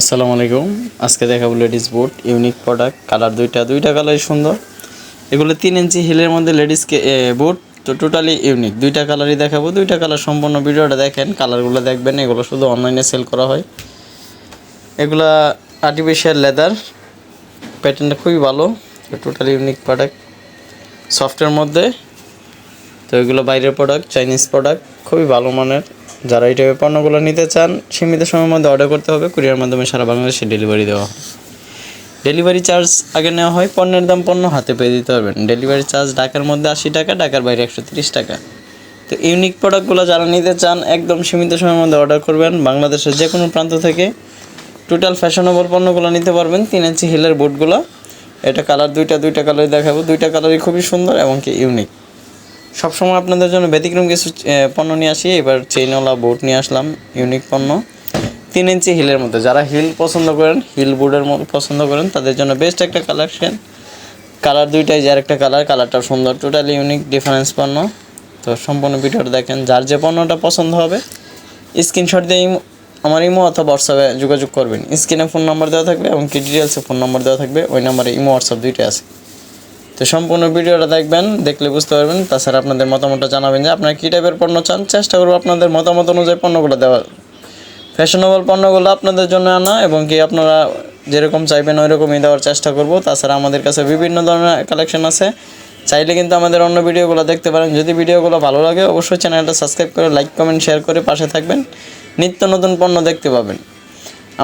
আসসালামু আলাইকুম। আজকে দেখাবো ladies boot, unique product, colour দুইটা দুইটা কালারই সুন্দর। এগুলো তিন ইঞ্চি হিলের মধ্যে লেডিসকে বুট, তো টোটালি ইউনিক দুইটা কালারই দেখাবো, দুইটা কালার সম্পূর্ণ ভিডিওটা দেখেন, কালারগুলো দেখবেন, এগুলো শুধু অনলাইনে সেল করা হয়। এগুলা আর্টিফিশিয়াল লেদার প্যাটার্নটা খুবই ভালো টোটালি ইউনিক প্রোডাক্ট সফটের মধ্যে, তো এগুলো বাইরের প্রোডাক্ট চাইনিজ প্রোডাক্ট খুবই ভালো মানের। যারা এই টাইপের পণ্যগুলো নিতে চান, সীমিত সময়ের মধ্যে অর্ডার করতে হবে। কুরিয়ার মাধ্যমে সারা বাংলাদেশে ডেলিভারি দেওয়া হয়। ডেলিভারি চার্জ আগে নেওয়া হয়, পণ্যের দাম পণ্য হাতে পেয়ে দিতে পারবেন ডেলিভারি চার্জ ঢাকার মধ্যে আশি টাকা, ঢাকার বাইরে একশো তিরিশ টাকা। তো ইউনিক প্রোডাক্টগুলো যারা নিতে চান, একদম সীমিত সময়ের মধ্যে অর্ডার করবেন। বাংলাদেশের যে কোনো প্রান্ত থেকে টোটাল ফ্যাশনেবল পণ্যগুলো নিতে পারবেন। তিন ইঞ্চি হিলের বুটগুলো এটা কালার দুইটা দুইটা কালারই দেখাবো। দুইটা কালারই খুবই সুন্দর এবং কি ইউনিক সবসময় আপনাদের জন্য ব্যতিক্রম কিছু পণ্য নিয়ে আসি। এবার চেইনওয়ালা বুট নিয়ে আসলাম ইউনিক পণ্য। তিন ইঞ্চি হিলের মধ্যে, যারা হিল পছন্দ করেন, হিল বোর্ডের মধ্যে পছন্দ করেন, তাদের জন্য বেস্ট একটা কালেকশন কালার দুইটাই যার একটা কালার কালারটা সুন্দর। টোটালি ইউনিক ডিফারেন্স পণ্য। তো সম্পূর্ণ ভিডিওটা দেখেন, যার যে পণ্যটা পছন্দ হবে স্ক্রিনশট দিয়ে আমার ইমো অথবা হোয়াটসঅ্যাপে যোগাযোগ করবেন। স্ক্রিনে ফোন নাম্বার দেওয়া থাকবে এবং কি ডিটেলসে ফোন নাম্বার দেওয়া থাকবে। ওই নাম্বারে ইমো হোয়াটসঅ্যাপ দুইটাই আছে। তো সম্পূর্ণ ভিডিওটা দেখবেন, দেখলে বুঝতে পারবেন। তাছাড়া আপনাদের মতামতটা জানাবেন যে আপনারা কী টাইপের পণ্য চান? চেষ্টা করব আপনাদের মতামত অনুযায়ী পণ্যগুলো দেওয়া ফ্যাশনেবল পণ্যগুলো আপনাদের জন্য আনা এবং কি আপনারা যেরকম চাইবেন ওই রকমই দেওয়ার চেষ্টা করব। তাছাড়া আমাদের কাছে বিভিন্ন ধরনের কালেকশন আছে। চাইলে কিন্তু আমাদের অন্য ভিডিওগুলো দেখতে পারেন। যদি ভিডিওগুলো ভালো লাগে, অবশ্যই চ্যানেলটা সাবস্ক্রাইব করে লাইক কমেন্ট শেয়ার করে পাশে থাকবেন। নিত্য নতুন পণ্য দেখতে পাবেন।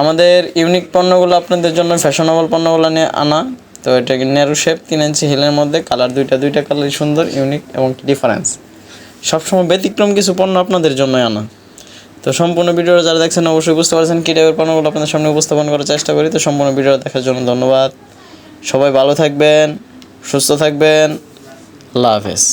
আমাদের ইউনিক পণ্যগুলো আপনাদের জন্য ফ্যাশনেবল পণ্যগুলো নিয়ে আনা। তো এটা ন্যারো শেপ তিন ইঞ্চি হিলের মধ্যে কালার দুইটা দুইটা কালারই সুন্দর ইউনিক এবং ডিফারেন্স সবসময় ব্যতিক্রম কিছু পণ্য আপনাদের জন্য আনা। তো সম্পূর্ণ ভিডিওটা যারা দেখছেন অবশ্যই বুঝতে পারছেন কী টাইপের পণ্যগুলো আপনাদের সামনে উপস্থাপন করার চেষ্টা করি। তো সম্পূর্ণ ভিডিও দেখার জন্য ধন্যবাদ। সবাই ভালো থাকবেন, সুস্থ থাকবেন। আল্লাহ হাফেজ।